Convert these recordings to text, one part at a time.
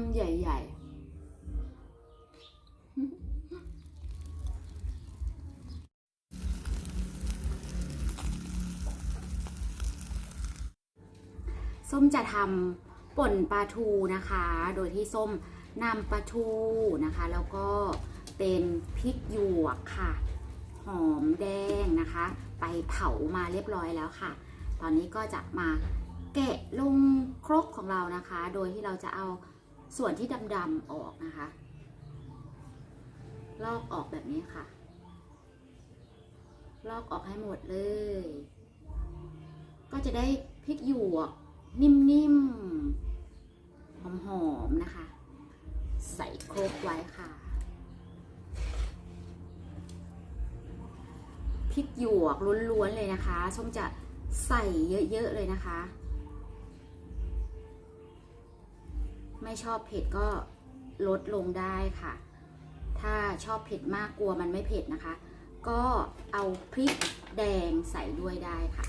ำใหญ่ๆ ส้มจะทำป่นปลาทูนะคะ โดยที่ส้มนำปลาทูนะคะ แล้วก็เป็นพริกหยวกค่ะ หอมแดงนะคะ ไปเผามาเรียบร้อยแล้วค่ะ ตอนนี้ก็จะมาแกะลงครกของเรานะคะ โดยที่เราจะเอา ส่วนที่ดำๆออกนะคะ ลอกออกแบบนี้ค่ะ ลอกออกให้หมดเลย ก็จะได้พริกหยวก นิ่มๆ หอมๆ นะคะ ใส่ครกไว้ค่ะพริกหยวกล้วนๆเลยนะคะส้มจะใส่เยอะๆเลยนะคะ ไม่ชอบเผ็ดก็ลดลงได้ค่ะ ถ้าชอบเผ็ดมากกลัวมันไม่เผ็ดนะคะ ก็เอาพริกแดงใส่ด้วยได้ค่ะ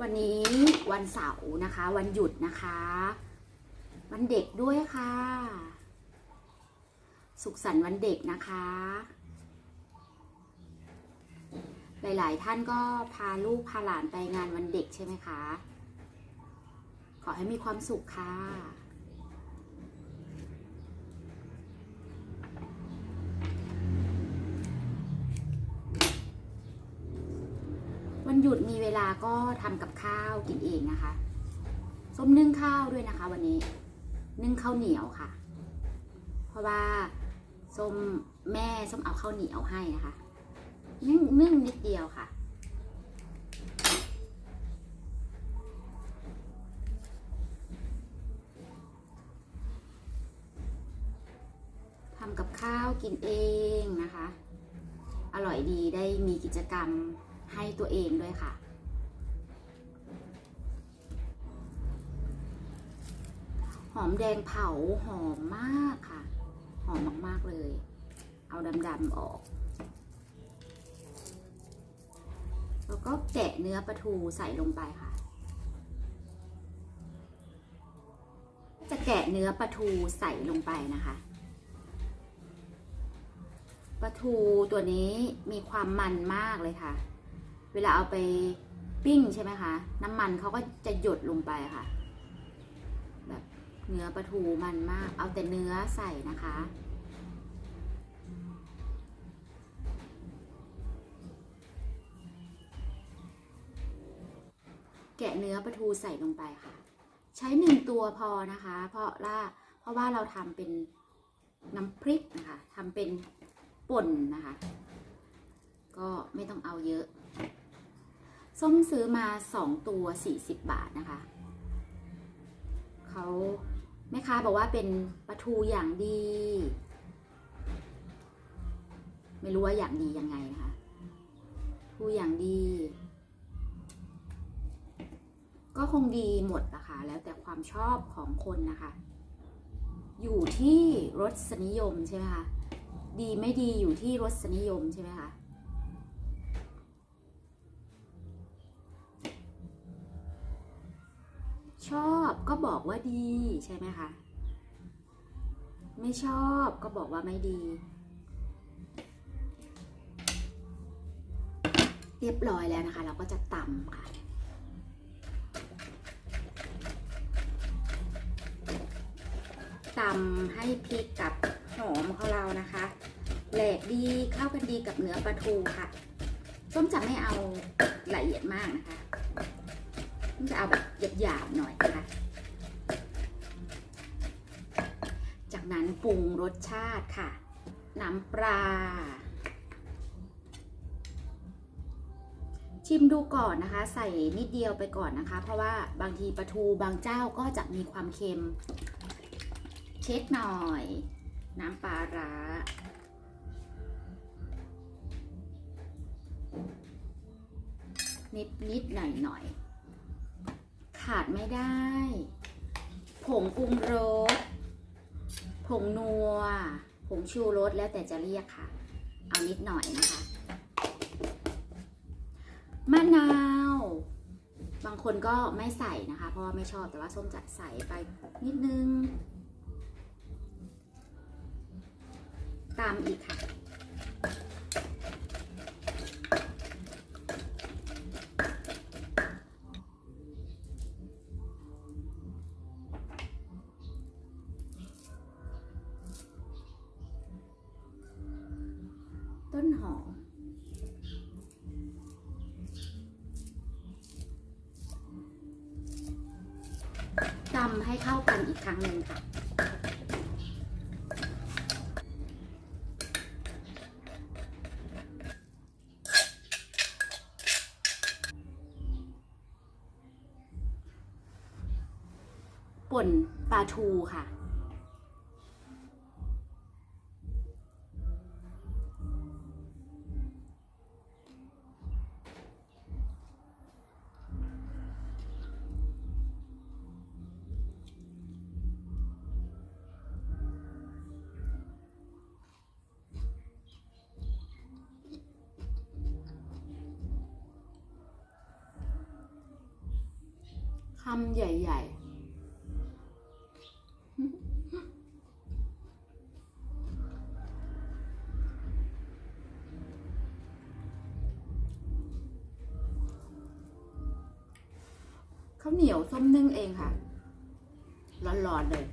วันนี้วันเสาร์นะคะ วันหยุดนะคะ วันเด็กด้วยค่ะ สุขสันต์วันเด็กนะคะ หลาย ๆ ท่านก็พาลูกพาหลานไปงานวันเด็กใช่ไหมคะ ขอให้มีความสุขค่ะ วันหยุดมีเวลาก็ทำกับข้าวกินเองนะคะ ส้มนึ่งข้าวด้วยนะคะ วันนี้ นึ่งข้าวเหนียวค่ะ เพราะว่าส้มแม่ส้มเอาข้าวเหนียวให้นะคะ นึ่งนิดเดียวค่ะ ทำกับข้าวกินเองนะคะ อร่อยดีได้มีกิจกรรมให้ตัวเองด้วยค่ะหอมแดงเผาหอมมากค่ะ หอมมาก ๆ เลย เอาดำ ๆ ออก ก็แกะเนื้อปลาทูใส่ลงไปค่ะ จะแกะเนื้อปลาทูใส่ลงไปนะคะปลาทูตัวนี้มีความมันมากเลยค่ะ เวลาเอาไปปิ้งใช่ไหมคะ น้ำมันเขาก็จะหยดลงไปค่ะ แบบเนื้อปลาทูมันมาก เอาแต่เนื้อใส่นะคะ แกะเนื้อปลาทูใส่ลงไปค่ะ ใช้หนึ่งตัวพอนะคะ เพราะว่าเพราะว่าเราทำเป็นน้ำพริกนะคะทำเป็นป่นนะคะ ก็ไม่ต้องเอาเยอะ ส้มซื้อมาสองตัว40บาทนะคะ เขาแม่ค้าบอกว่าเป็นปลาทูอย่างดี ไม่รู้ว่าอย่างดียังไงนะคะทูอย่างดี ก็ คงดีหมดนะคะแล้วแต่ความชอบของคนนะคะ อยู่ที่รสนิยมใช่ไหมคะดีไม่ดีอยู่ที่รสนิยมใช่ไหมคะชอบก็บอกว่าดีใช่ไหมคะ ไม่ชอบก็บอกว่าไม่ดี เรียบร้อยแล้วนะคะ เราก็จะตำค่ะ ตำให้พริกกับหอมของเรานะคะแหลกดีเข้ากันดีกับเนื้อปลาทูค่ะส้มจะไม่เอาละเอียดมากนะคะส้มจะเอาแบบหยาบๆหน่อยนะคะ จากนั้นปรุงรสชาติค่ะ น้ำปลา ชิมดูก่อนนะคะ ใส่นิดเดียวไปก่อนนะคะ เพราะว่าบางทีปลาทูบางเจ้าก็จะมีความเค็ม เช็คหน่อย น้ำปลาร้านิดนิดหน่อยหน่อย ขาดไม่ได้ ผงปรุงรส ผงนัว ผงชูรสแล้วแต่จะเรียกค่ะ เอานิดหน่อยนะคะ มะนาว บางคนก็ไม่ใส่นะคะ เพราะว่าไม่ชอบแต่ว่าส้มจะใส่ไปนิดนึงามอีกค่ะ ต้นหอมตำให้เข้ากันอีกครั้งหนึ่งค่ะ ป่นปลาทูค่ะ คำใหญ่ ๆ ข้าวเหนียวส้มนึ่งเองค่ะร้อนๆเลย